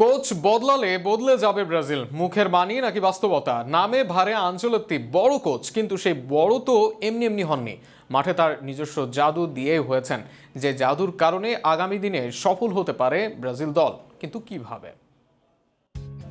Coach বদলালে বদলে যাবে ব্রাজিল। মুখের বাণী নাকি বাস্তবতা? নামে ভারে আঞ্চলত্তি বড় কোচ, কিন্তু সেই বড় তো এমনি এমনি হননি। মাঠে তার নিজস্ব জাদু দিয়েই হয়েছেন। যে জাদুর কারণে আগামী দিনে সফল হতে পারে ব্রাজিল দল। কিন্তু কীভাবে?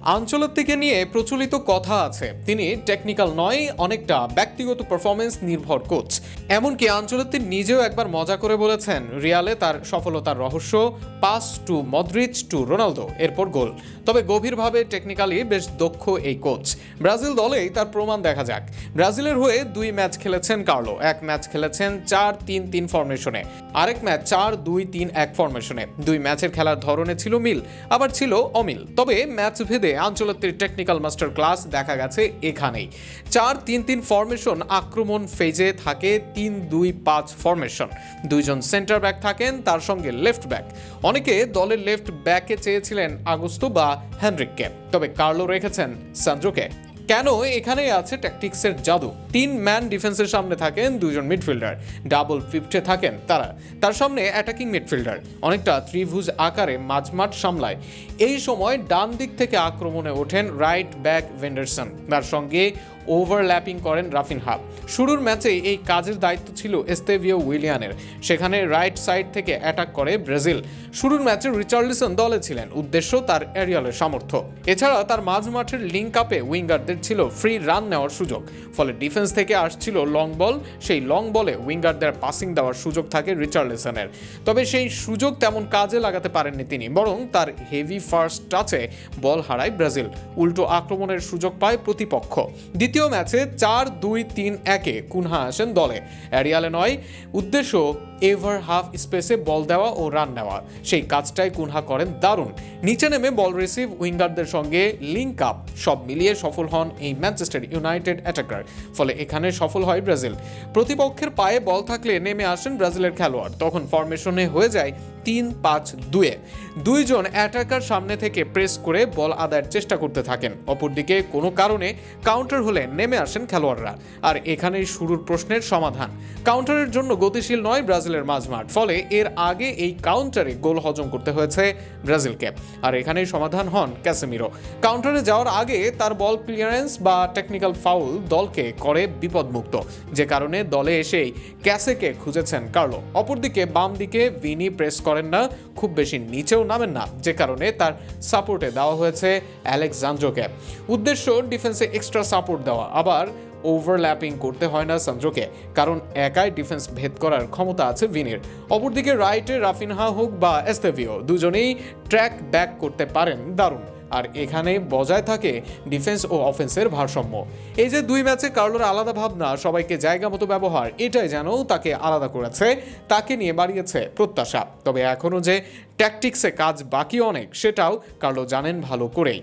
আঞ্চলত্তিকে নিয়ে প্রচলিত কথা আছে। তিনি টেকনিক্যাল নয়, অনেকটা ব্যক্তিগত পারফরমেন্স নির্ভর কোচ এমনকি আঞ্চলত্তি নিজেও একবার মজা করে বলেছেন, রিয়ালে তার সফলতার রহস্য, pass to Modric to Ronaldo, এরপর গোল। তবে গভীরভাবে টেকনিক্যালি বেশ দক্ষ এই কোচ ব্রাজিল দলেই তার প্রমাণ দেখা যাক। ব্রাজিলের হয়ে দুই ম্যাচ খেলেছেন কার্লো। এক ম্যাচ খেলেছেন চার তিন তিন ফরমেশনে আরেক ম্যাচ চার দুই তিন এক ফরমেশনে দুই ম্যাচের খেলার ধরনে ছিল মিল, আবার ছিল অমিল। তবে ম্যাচ ভেদে আঞ্চলত্বের টেকনিক্যাল মাস্টার ক্লাস দেখা গেছে এখানেই। চার তিন তিন ফরমেশন আক্রমণ ফেজে থাকে, তিন দুই পাঁচ ফরমেশন দুইজন সেন্টার ব্যাক থাকেন, তার সঙ্গে লেফট ব্যাক অনেকে দলের লেফট ব্যাকে চেয়েছিলেন আগস্ত বা হ্যানরিককে তবে কার্লো রেখেছেন সান্দ্রোকে। কেন এখানে আছে ট্যাকটিক্সের জাদু? তিন ম্যান ডিফেন্সের সামনে থাকেন দুজন মিডফিল্ডার ডাবল ফিফটে থাকেন তারা। তার সামনে অ্যাটাকিং মিডফিল্ডার অনেকটা ত্রিভুজ আকারে মাঝমাঠ সামলায়। এই সময় ডান দিক থেকে আক্রমণে ওঠেন রাইট ব্যাক ভেন্ডারসন তার সঙ্গে ওভারল্যাপিং করেন রাফিনহা শুরুর ম্যাচে এই কাজের দায়িত্ব ছিল এস্তেভিও উইলিয়ানের। সেখানে রাইট সাইড থেকে অ্যাটাক করে ব্রাজিল। শুরুর ম্যাচে রিচার্লিসন দলে ছিলেন, উদ্দেশ্য তার এরিয়ালের সামর্থ্য। এছাড়া তার মাঝ মাঠের লিঙ্ক আপে উইঙ্গারদের ছিল ফ্রি রান নেওয়ার সুযোগ। ফলে ডিফেন্স থেকে আসছিল লং বল সেই লং বলে উইঙ্গারদের পাসিং দেওয়ার সুযোগ থাকে রিচার্লিসনের। তবে সেই সুযোগ তেমন কাজে লাগাতে পারেননি তিনি, বরং তার হেভি ফার্স্ট টাচে বল হারায় ব্রাজিল। উল্টো আক্রমণের সুযোগ পায় প্রতিপক্ষ। দ্বিতীয় ম্যাচে চার দুই তিন একে কুনহা আসেন দলে। অ্যারিয়ালে নয়, উদ্দেশ্য এভার হাফ স্পেসে বল দেওয়া ও রান নেওয়া। সেই কাজটাই কুনহা করেন দারুণ। নিচে নেমে বল রিসিভ উইঙ্গারদের সঙ্গে লিঙ্ক আপ। সব মিলিয়ে সফল হন এই ম্যানচেস্টার ইউনাইটেড অ্যাটাকার, ফলে এখানে সফল হয় ব্রাজিল। প্রতিপক্ষের পায়ে বল থাকলে নেমে আসেন ব্রাজিলের খেলোয়াড়। তখন ফরমেশনে হয়ে যায় তিন পাঁচ দুয়ে। দুইজন অ্যাটাকার সামনে থেকে প্রেস করে বল আদায়ের চেষ্টা করতে থাকেন। অপরদিকে কোনো কারণে কাউন্টার হলে নেমে আসেন খেলোয়াড়রা। আর এখানেই শুরুর প্রশ্নের সমাধান। কাউন্টারের জন্য গতিশীল নয় ব্রাজিলের মাঝমাঠ, ফলে এর আগে এই কাউন্টারে গোল হজম করতে হয়েছে ব্রাজিলকে। আর এখানেই সমাধান হন ক্যাসেমিরো। কাউন্টারে যাওয়ার আগে তার বল ক্লিয়ারেন্স বা টেকনিক্যাল ফাউল দলকে করে বিপদমুক্ত। যে কারণে দলে এসেই ক্যাসেকে খুঁজেছেন কার্লো। অপরদিকে বাম দিকে ভিনি প্রেস করেন না, খুব বেশি নিচেও নামেন না, যে কারণে তার সাপোর্টে দেওয়া হয়েছে অ্যালেক্সান্দ্রোকে উদ্দেশ্য ডিফেন্সে এক্সট্রা সাপোর্ট দেওয়া, আবার ওভারল্যাপিং করতে হয় না সান্দ্রোকে, কারণ একাই ডিফেন্স ভেদ করার ক্ষমতা আছে ভিনির। অপরদিকে রাইটে রাফিনহা, হোক বা এস্তেভিও, দুজনেই ট্র্যাক ব্যাক করতে পারেন দারুণ। আর এখানে বজায় থাকে ডিফেন্স ও অফেন্সের ভারসাম্য। এই যে দুই ম্যাচে কার্লোর আলাদা ভাবনা, সবাইকে জায়গা মতো ব্যবহার, এটাই যেন তাকে আলাদা করেছে, তাকে নিয়ে বাড়িয়েছে প্রত্যাশা। তবে এখনও যে ট্যাকটিক্সে কাজ বাকি অনেক, সেটাও কার্লো জানেন ভালো করেই।